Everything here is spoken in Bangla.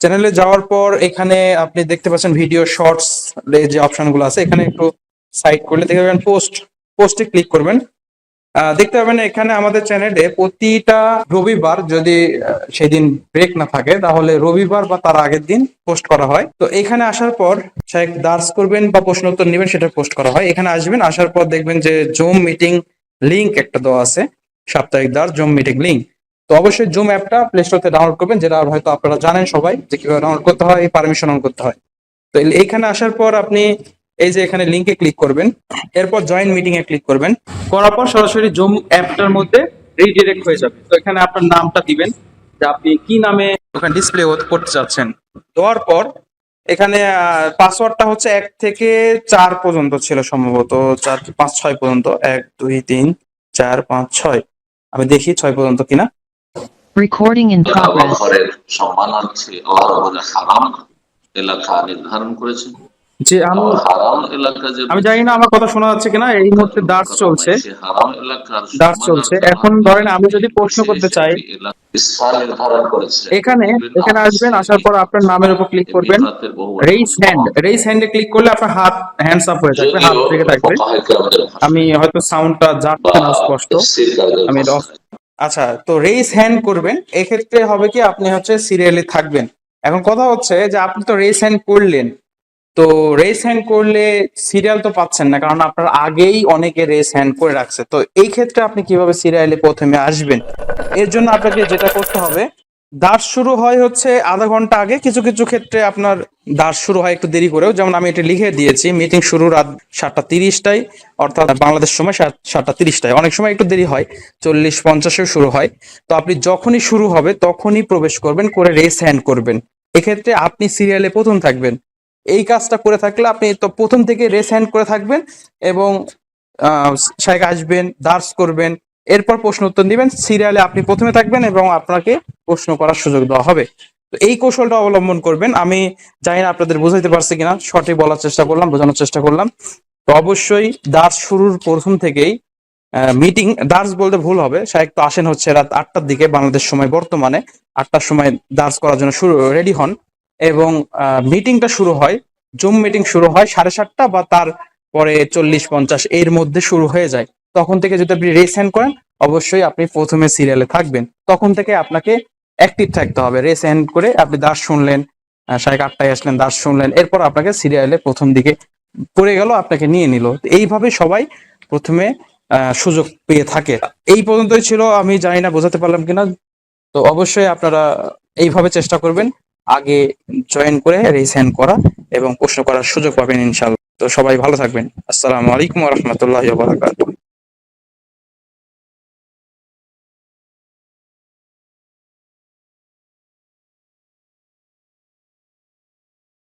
চ্যানেলে যাওয়ার পর এখানে আপনি দেখতে পাচ্ছেন ভিডিও শর্টস যে অপশনগুলো আছে, এখানে একটু সাইড করলে দেখতে পাবেন পোস্ট পোস্টে ক্লিক করবেন। দেখতে পাবেন এখানে আমাদের চ্যানেলে প্রতিটা রবিবার যদি সেদিন ব্রেক না থাকে, তাহলে রবিবার বা তার আগের দিন পোস্ট করা হয়। তো এখানে আসার পর শায়েখ দার্স করবেন বা প্রশ্ন উত্তর নেবেন, সেটা পোস্ট করা হয়। এখানে আসবেন, আসার পর দেখবেন যে জুম মিটিং লিংক একটা দেওয়া আছে, সাপ্তাহিক দার্স জুম মিটিং লিংক তো অবশ্যই জুম অ্যাপটা প্লে স্টোর থেকে ডাউনলোড করবেন, যেটা হয়তো আপনারা জানেন সবাই যে কীভাবে ডাউনলোড করতে হয় পারমিশন অন করতে হয়। তো এইখানে আসার পর আপনি এই যে এখানে লিংকে ক্লিক করবেন, এরপর জয়েন মিটিং এ ক্লিক করবেন। করার পর সরাসরি জুম অ্যাপটার মধ্যে রিডিরেক্ট হয়ে যাবে। তো এখানে আপনার নামটা দিবেন, যে আপনি কি নামে ওখানে ডিসপ্লে করতে চাচ্ছেন। দেওয়ার পর এখানে পাসওয়ার্ডটা হচ্ছে এক থেকে চার পর্যন্ত ছিল সম্ভবত, চার, পাঁচ, ছয় পর্যন্ত। এক, দুই, তিন, চার, পাঁচ, ছয়। আমি দেখি ছয় পর্যন্ত কিনা। Recording in progress. ঘরের সম্মানার্থে আল্লাহ হারাম এলাকা নির্ধারণ করেছেন। যে আমি হারাম এলাকা যে আমি জানি না আমার কথা শোনা যাচ্ছে কিনা এই মুহূর্তে দার্স চলছে। সে হারাম এলাকার দার্স চলছে। এখন ধরেন আমি যদি প্রশ্ন করতে চাই এখানে এখানে আসবেন আসার পর আপনার নামের উপর ক্লিক করবেন। রেইস হ্যান্ড রেইস হ্যান্ডে ক্লিক করলে আপনার হাত হ্যান্ডস আপ হয়ে থাকবে হাত থেকে থাকবে। আমি হয়তো সাউন্ডটা যাচ্ছে না স্পষ্ট। আমি এটা off- আচ্ছা তো রেইস হ্যান্ড করবেন, এক্ষেত্রে হবে কি আপনি হচ্ছে সিরিয়ালে থাকবেন। এখন কথা হচ্ছে যে আপনি তো রেইস হ্যান্ড করলেন, তো রেস হ্যান্ড করলে সিরিয়াল তো পাচ্ছেন না, কারণ আপনার আগেই অনেকে রেস হ্যান্ড করে রাখছে। তো এই ক্ষেত্রে আপনি কীভাবে সিরিয়ালে প্রথমে আসবেন? এর জন্য আপনাকে যেটা করতে হবে দাস শুরু হয় হচ্ছে আধা ঘণ্টা আগে। কিছু কিছু ক্ষেত্রে আপনার দাস শুরু হয় একটু দেরি করেও। যেমন আমি এটা লিখে দিয়েছি মিটিং শুরু রাত সাতটা তিরিশটায়, অর্থাৎ বাংলাদেশ সময় সাত- সাতটা তিরিশটায়। অনেক সময় একটু দেরি হয়, চল্লিশ পঞ্চাশেও শুরু হয়। তো আপনি যখনই শুরু হবে, তখনই প্রবেশ করবেন, করে রেস হ্যান্ড করবেন। এক্ষেত্রে আপনি সিরিয়ালে প্রথম থাকবেন। এই কাজটা করে থাকলে আপনি তো প্রথম থেকে রেস হ্যান্ড করে থাকবেন এবং শাইক আসবেন দার্স করবেন। এরপর প্রশ্ন উত্তর দিবেন। সিরিয়ালে আপনি প্রথমে থাকবেন এবং আপনাকে প্রশ্ন করার সুযোগ দেওয়া হবে। তো এই কৌশলটা অবলম্বন করবেন। আমি জানি না আপনাদের বুঝাইতে পারছি কিনা, সঠিক বলার চেষ্টা করলাম, বোঝানোর চেষ্টা করলাম। তো অবশ্যই দার্স শুরুর প্রথম থেকেই মিটিং দার্স বলতে ভুল হবে। সাহেব তো আসেন হচ্ছে রাত আটটার দিকে, বাংলাদেশ সময় বর্তমানে। আটটার সময় দার্স করার জন্য শুরু রেডি হন। এবং মিটিংটা শুরু হয় জুম মিটিং শুরু হয় সাড়ে সাতটা বা তার পরে চল্লিশ পঞ্চাশ এর মধ্যে শুরু হয়ে যায়। তখন থেকে যদি আপনি রেস করেন, অবশ্যই আপনি প্রথমে সিরিয়ালে থাকবেন। তখন থেকে আপনাকে অ্যাক্টিভ থাকতে হবে। রেস হ্যান্ড করে আপনি দাস শুনলেন সাড়ে আটটায় আসলেন, দাস শুনলেন, এরপর আপনাকে সিরিয়ালে প্রথম দিকে পড়ে গেল, আপনাকে নিয়ে নিল। এইভাবে সবাই প্রথমে সুযোগ পেয়ে থাকে। এই পর্যন্তই ছিল, আমি জানি না বোঝাতে পারলাম কিনা। তো অবশ্যই আপনারা এইভাবে চেষ্টা করবেন, আগে জয়েন করে রেস হ্যান্ড করা এবং প্রশ্ন করার সুযোগ পাবেন ইনশাল্লাহ তো সবাই ভালো থাকবেন। আসসালামু আলাইকুম রহমতুল্লাহ বারাকাতুহ।